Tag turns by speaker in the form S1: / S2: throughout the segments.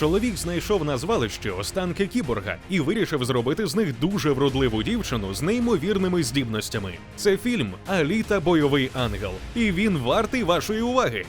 S1: Чоловік знайшов на звалищі останки кіборга і вирішив зробити з них дуже вродливу дівчину з неймовірними здібностями. Це фільм Аліта Бойовий ангел, і він вартий вашої уваги.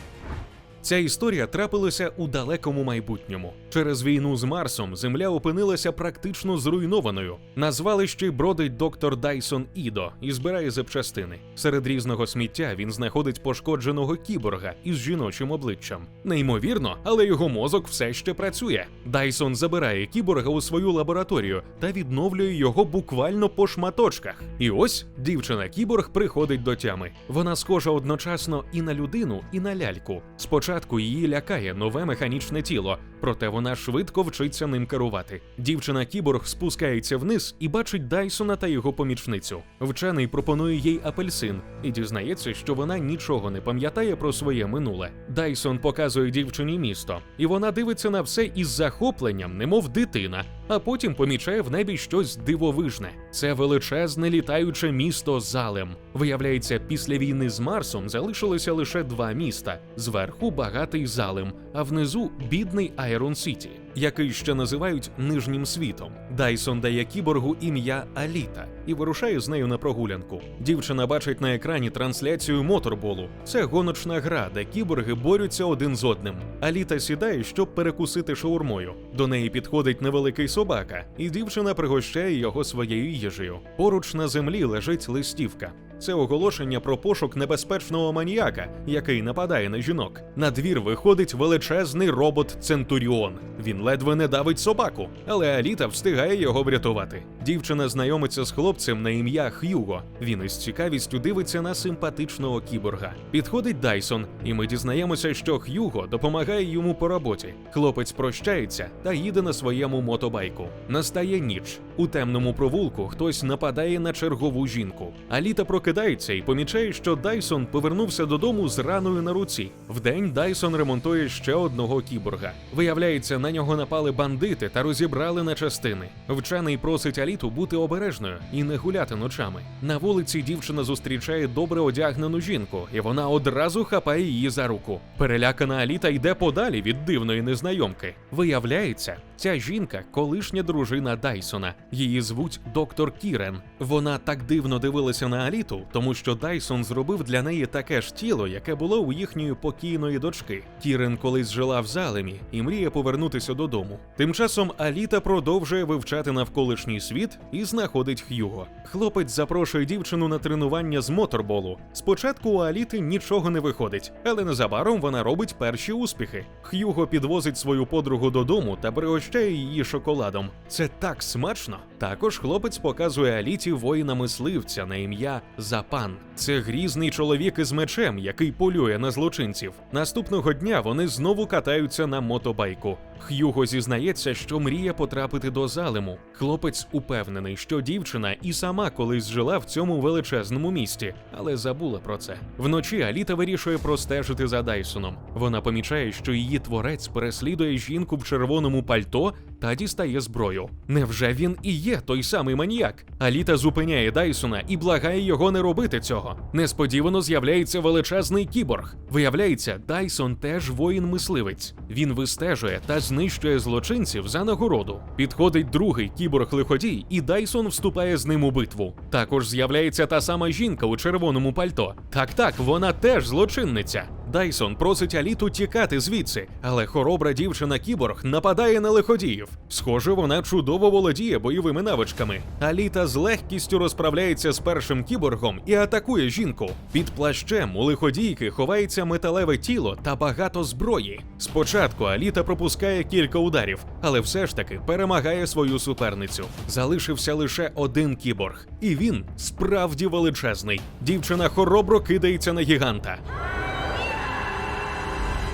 S1: Ця історія трапилася у далекому майбутньому. Через війну з Марсом Земля опинилася практично зруйнованою. На звалищі бродить доктор Дайсон Ідо і збирає запчастини. Серед різного сміття він знаходить пошкодженого кіборга із жіночим обличчям. Неймовірно, але його мозок все ще працює. Дайсон забирає кіборга у свою лабораторію та відновлює його буквально по шматочках. І ось дівчина кіборг приходить до тями. Вона схожа одночасно і на людину, і на ляльку. Спочатку її лякає нове механічне тіло, проте вона швидко вчиться ним керувати. Дівчина кіборг спускається вниз і бачить Дайсона та його помічницю. Вчений пропонує їй апельсин і дізнається, що вона нічого не пам'ятає про своє минуле. Дайсон показує дівчині місто, і вона дивиться на все із захопленням, немов дитина, а потім помічає в небі щось дивовижне. Це величезне літаюче місто Залем. Виявляється, після війни з Марсом залишилося лише два міста: зверху багатий Залем, а внизу бідний Айрон Сіті, який ще називають нижнім світом. Дайсон дає кіборгу ім'я Аліта і вирушає з нею на прогулянку. Дівчина бачить на екрані трансляцію моторболу. Це гоночна гра, де кіборги борються один з одним. Аліта сідає, щоб перекусити шаурмою. До неї підходить невеликий собака, і дівчина пригощає його своєю їжею. Поруч на землі лежить листівка. Це оголошення про пошук небезпечного маніяка, який нападає на жінок. На двір виходить величезний робот Центуріон. Він ледве не давить собаку, але Аліта встигає його врятувати. Дівчина знайомиться з хлопцем на ім'я Х'юго. Він із цікавістю дивиться на симпатичного кіборга. Підходить Дайсон, і ми дізнаємося, що Х'юго допомагає йому по роботі. Хлопець прощається та їде на своєму мотобайку. Настає ніч. У темному провулку хтось нападає на чергову жінку. Аліта прокидається і помічає, що Дайсон повернувся додому з раною на руці. Вдень Дайсон ремонтує ще одного кіборга. Виявляється, на нього напали бандити та розібрали на частини. Вчений просить Аліту бути обережною і не гуляти ночами. На вулиці дівчина зустрічає добре одягнену жінку, і вона одразу хапає її за руку. Перелякана Аліта йде подалі від дивної незнайомки. Виявляється, ця жінка колишня дружина Дайсона. Її звуть доктор Кірен. Вона так дивно дивилася на Аліту, тому що Дайсон зробив для неї таке ж тіло, яке було у їхньої покійної дочки. Кірен колись жила в залемі і мріє повернутися додому. Тим часом Аліта продовжує вивчати навколишній світ і знаходить Х'юго. Хлопець запрошує дівчину на тренування з моторболу. Спочатку у Аліти нічого не виходить, але незабаром вона робить перші успіхи. Х'юго підвозить свою подругу додому та пригощає її шоколадом. Це так смачно. Також хлопець показує Аліті воїна-мисливця на ім'я Запан. Це грізний чоловік із мечем, який полює на злочинців. Наступного дня вони знову катаються на мотобайку. Х'юго зізнається, що мріє потрапити до залиму. Хлопець упевнений, що дівчина і сама колись жила в цьому величезному місті, але забула про це. Вночі Аліта вирішує простежити за Дайсоном. Вона помічає, що її творець переслідує жінку в червоному пальто та дістає зброю. Невже він і є той самий маніяк? Аліта зупиняє Дайсона і благає його не робити цього. Несподівано з'являється величезний кіборг. Виявляється, Дайсон теж воїн-мисливець. Він вистежує та знищує злочинців за нагороду. Підходить другий кіборг-лиходій, і Дайсон вступає з ним у битву. Також з'являється та сама жінка у червоному пальто. Так, так, вона теж злочинниця. Дайсон просить Аліту тікати звідси, але хоробра дівчина кіборг нападає на лиходіїв. Схоже, вона чудово володіє бойовими навичками. Аліта з легкістю розправляється з першим кіборгом і атакує жінку. Під плащем у лиходійки ховається металеве тіло та багато зброї. Спочатку Аліта пропускає кілька ударів, але все ж таки перемагає свою суперницю. Залишився лише один кіборг, і він справді величезний. Дівчина хоробро кидається на гіганта.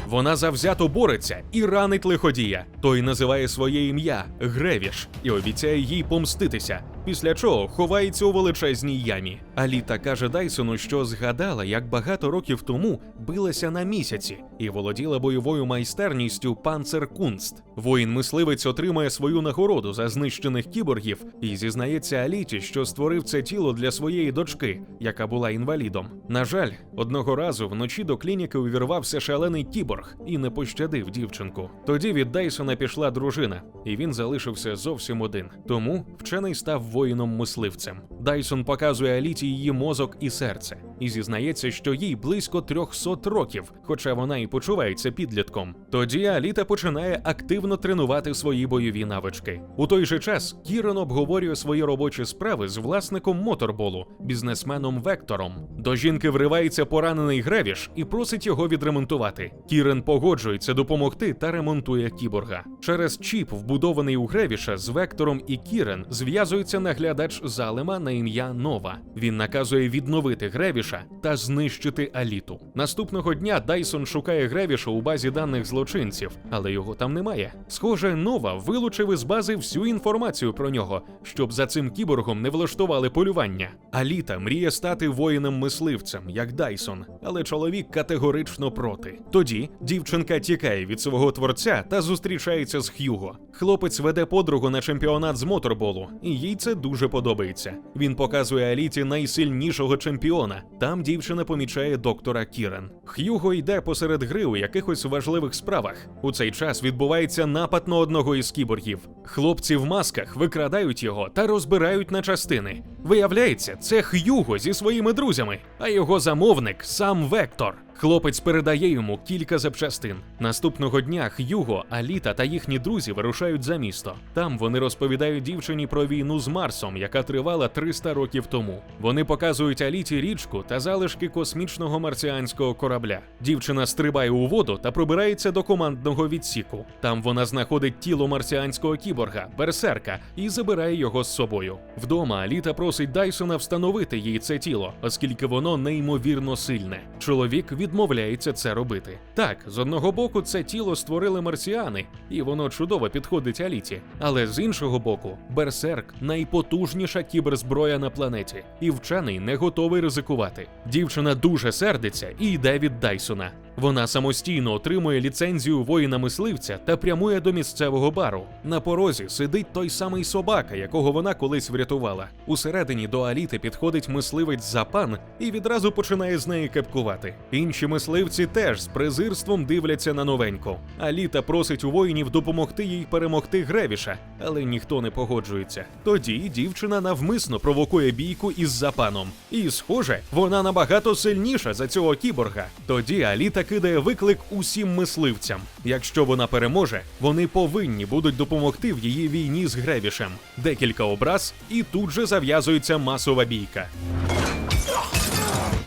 S1: Вона завзято бореться і ранить лиходія. Той називає своє ім'я Гревіш і обіцяє їй помститися. Після чого ховається у величезній ямі. Аліта каже Дайсону, що згадала, як багато років тому билася на місяці і володіла бойовою майстерністю панцеркунст. Воїн-мисливець отримує свою нагороду за знищених кіборгів і зізнається Аліті, що створив це тіло для своєї дочки, яка була інвалідом. На жаль, одного разу вночі до клініки увірвався шалений кіборг і не пощадив дівчинку. Тоді від Дайсона пішла дружина, і він залишився зовсім один. Тому вчений став воїном-мисливцем. Дайсон показує Аліті її мозок і серце, і зізнається, що їй близько 300 років, хоча вона і почувається підлітком. Тоді Аліта починає активно тренувати свої бойові навички. У той же час Кірен обговорює свої робочі справи з власником моторболу, бізнесменом Вектором. До жінки вривається поранений Гревіш і просить його відремонтувати. Кірен погоджується допомогти та ремонтує кіборга. Через чіп, вбудований у Гревіша, з Вектором і Кірен зв'язується наглядач залема на ім'я Нова. Він наказує відновити Гревіша та знищити Аліту. Наступного дня Дайсон шукає Гревіша у базі даних злочинців, але його там немає. Схоже, Нова вилучив із бази всю інформацію про нього, щоб за цим кіборгом не влаштували полювання. Аліта мріє стати воїном-мисливцем, як Дайсон, але чоловік категорично проти. Тоді дівчинка тікає від свого творця та зустрічається з Х'юго. Хлопець веде подругу на чемпіонат з моторболу, і їй це дуже подобається. Він показує Аліті найсильнішого чемпіона. Там дівчина помічає доктора Кірен. Х'юго йде посеред гри у якихось важливих справах. У цей час відбувається напад на одного із кіборгів. Хлопці в масках викрадають його та розбирають на частини. Виявляється, це Х'юго зі своїми друзями, а його замовник сам Вектор. Хлопець передає йому кілька запчастин. Наступного дня Х'юго, Аліта та їхні друзі вирушають за місто. Там вони розповідають дівчині про війну з Марсом, яка тривала 300 років тому. Вони показують Аліті річку та залишки космічного марсіанського корабля. Дівчина стрибає у воду та пробирається до командного відсіку. Там вона знаходить тіло марсіанського кіборга, берсерка, і забирає його з собою. Вдома Аліта просить Дайсона встановити їй це тіло, оскільки воно неймовірно сильне. Чоловік відмовляється це робити. Так, з одного боку, це тіло створили марсіани, і воно чудово підходить Аліті. Але з іншого боку, Берсерк найпотужніша кіберзброя на планеті, і вчений не готовий ризикувати. Дівчина дуже сердиться і йде від Дайсона. Вона самостійно отримує ліцензію воїна-мисливця та прямує до місцевого бару. На порозі сидить той самий собака, якого вона колись врятувала. Усередині до Аліти підходить мисливець Запан і відразу починає з неї кепкувати. Інші мисливці теж з презирством дивляться на новеньку. Аліта просить у воїнів допомогти їй перемогти Гревіша, але ніхто не погоджується. Тоді дівчина навмисно провокує бійку із Запаном. І, схоже, вона набагато сильніша за цього кіборга. Тоді Аліта кидає виклик усім мисливцям. Якщо вона переможе, вони повинні будуть допомогти в її війні з Гревішем. Декілька образ, і тут же зав'язується масова бійка.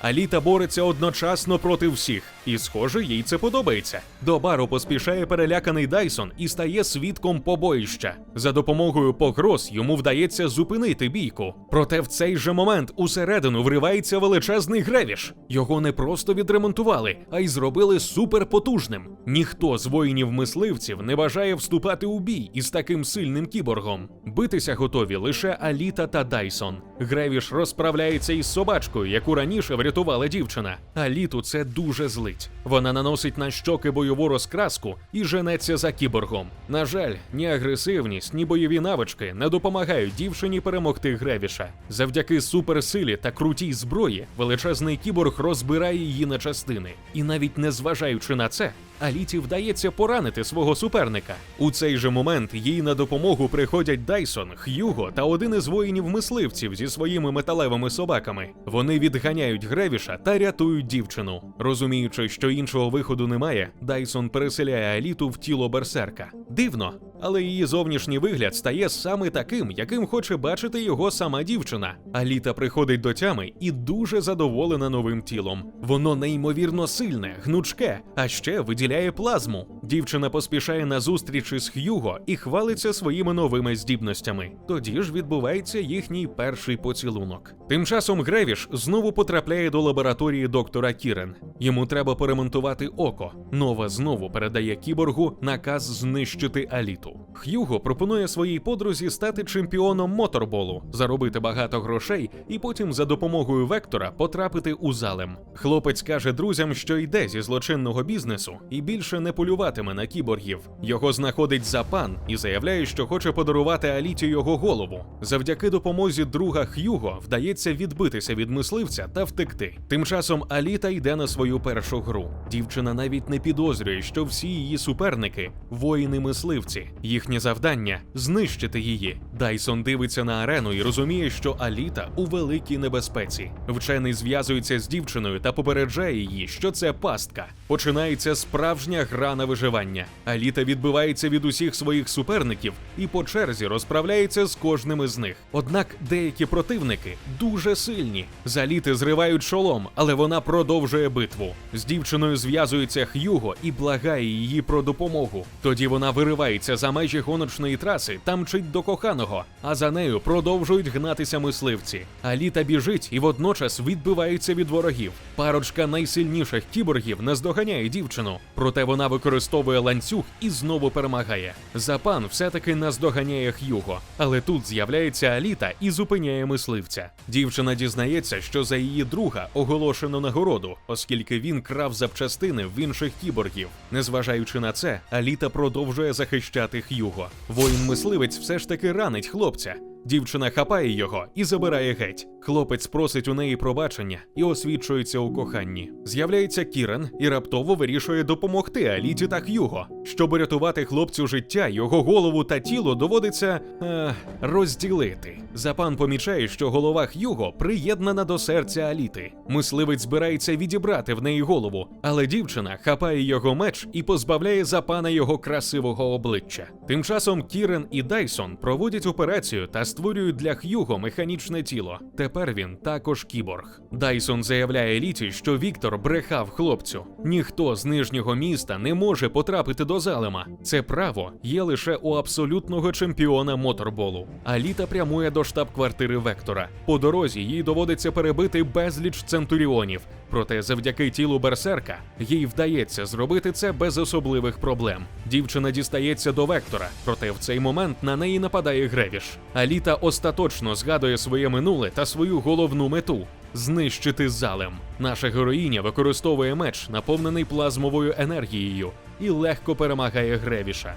S1: Аліта бореться одночасно проти всіх, і, схоже, їй це подобається. До бару поспішає переляканий Дайсон і стає свідком побоїща. За допомогою погроз йому вдається зупинити бійку. Проте в цей же момент усередину вривається величезний гревіш. Його не просто відремонтували, а й зробили суперпотужним. Ніхто з воїнів-мисливців не бажає вступати у бій із таким сильним кіборгом. Битися готові лише Аліта та Дайсон. Гревіш розправляється із собачкою, яку раніше врятувала дівчина. А літу це дуже злить. Вона наносить на щоки бойову розкраску і женеться за кіборгом. На жаль, ні агресивність, ні бойові навички не допомагають дівчині перемогти Гревіша. Завдяки суперсилі та крутій зброї величезний кіборг розбирає її на частини. І навіть не зважаючи на це, Аліті вдається поранити свого суперника. У цей же момент їй на допомогу приходять Дайсон, Х'юго та один із воїнів-мисливців зі своїми металевими собаками. Вони відганяють Гревіша та рятують дівчину. Розуміючи, що іншого виходу немає, Дайсон переселяє Аліту в тіло берсерка. Дивно, але її зовнішній вигляд стає саме таким, яким хоче бачити його сама дівчина. Аліта приходить до тями і дуже задоволена новим тілом. Воно неймовірно сильне, гнучке, а ще виділяє плазму. Дівчина поспішає на зустріч із Х'юго і хвалиться своїми новими здібностями. Тоді ж відбувається їхній перший поцілунок. Тим часом Гревіш знову потрапляє до лабораторії доктора Кірен. Йому треба поремонтувати око. Нова знову передає кіборгу наказ знищити Аліту. Х'юго пропонує своїй подрузі стати чемпіоном моторболу, заробити багато грошей і потім за допомогою вектора потрапити у залем. Хлопець каже друзям, що йде зі злочинного бізнесу і більше не полюватиме на кіборгів. Його знаходить запан і заявляє, що хоче подарувати Аліті його голову. Завдяки допомозі друга Х'юго вдається відбитися від мисливця та втекти. Тим часом Аліта йде на свою першу гру. Дівчина навіть не підозрює, що всі її суперники воїни-мисливці. Їхнє завдання знищити її. Дайсон дивиться на арену і розуміє, що Аліта у великій небезпеці. Вчений зв'язується з дівчиною та попереджає її, що це пастка. Починається справжня гра на виживання. Аліта відбивається від усіх своїх суперників і по черзі розправляється з кожним із них. Однак деякі противники дуже сильні. З Аліти зривають шолом, але вона продовжує битву. З дівчиною зв'язується Х'юго і благає її про допомогу. Тоді вона виривається за межі гоночної траси та мчить до коханого, а за нею продовжують гнатися мисливці. Аліта біжить і водночас відбивається від ворогів. Парочка найсильніших кіборгів наздоганяє дівчину, проте вона використовує ланцюг і знову перемагає. Запан все-таки наздоганяє Х'юго, але тут з'являється Аліта і зупиняє мисливця. Дівчина дізнається, що за її друга оголошено нагороду, оскільки він крав запчастини в інших кіборгів. Незважаючи на це, Аліта продовжує захищати Х'юго. Воїн-мисливець все ж таки ранить хлопця. Дівчина хапає його і забирає геть. Хлопець просить у неї пробачення і освічується у коханні. З'являється Кірен і раптово вирішує допомогти Аліті та Х'юго. Щоб рятувати хлопцю життя, його голову та тіло доводиться е, розділити. Запан помічає, що голова Х'юго приєднана до серця Аліти. Мисливець збирається відібрати в неї голову, але дівчина хапає його меч і позбавляє запана його красивого обличчя. Тим часом Кірен і Дайсон проводять операцію та створюють для Х'юго механічне тіло. Тепер він також кіборг. Дайсон заявляє Літі, що Віктор брехав хлопцю. Ніхто з нижнього міста не може потрапити до залема. Це право є лише у абсолютного чемпіона моторболу. А Літа прямує до штаб-квартири Вектора. По дорозі їй доводиться перебити безліч центуріонів. Проте завдяки тілу берсерка їй вдається зробити це без особливих проблем. Дівчина дістається до вектора, проте в цей момент на неї нападає Гревіш. Аліта остаточно згадує своє минуле та свою головну мету. Знищити залем. Наша героїня використовує меч, наповнений плазмовою енергією, і легко перемагає Гревіша.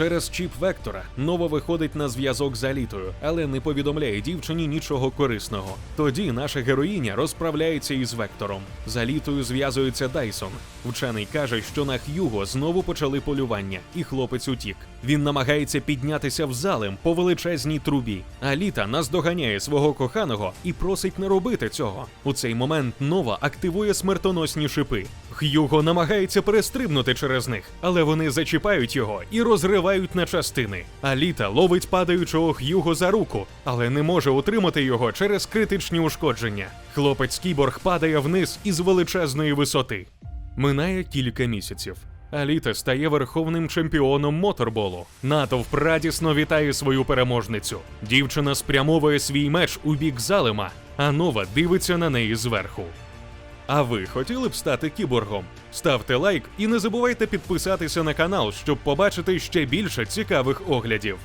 S1: Через чіп Вектора Нова виходить на зв'язок з Алітою, але не повідомляє дівчині нічого корисного. Тоді наша героїня розправляється із Вектором. З Алітою зв'язується Дайсон. Вчений каже, що на Х'юго знову почали полювання, і хлопець утік. Він намагається піднятися в залем по величезній трубі. Аліта наздоганяє свого коханого і просить не робити цього. У цей момент Нова активує смертоносні шипи. Х'юго намагається перестрибнути через них, але вони зачіпають його і розривають на частини. Аліта ловить падаючого Х'юго за руку, але не може утримати його через критичні ушкодження. Хлопець кіборг падає вниз із величезної висоти. Минає кілька місяців. Аліта стає верховним чемпіоном моторболу. Натовп радісно вітає свою переможницю. Дівчина спрямовує свій меч у бік залема, а нова дивиться на неї зверху. А ви хотіли б стати кіборгом? Ставте лайк і не забувайте підписатися на канал, щоб побачити ще більше цікавих оглядів.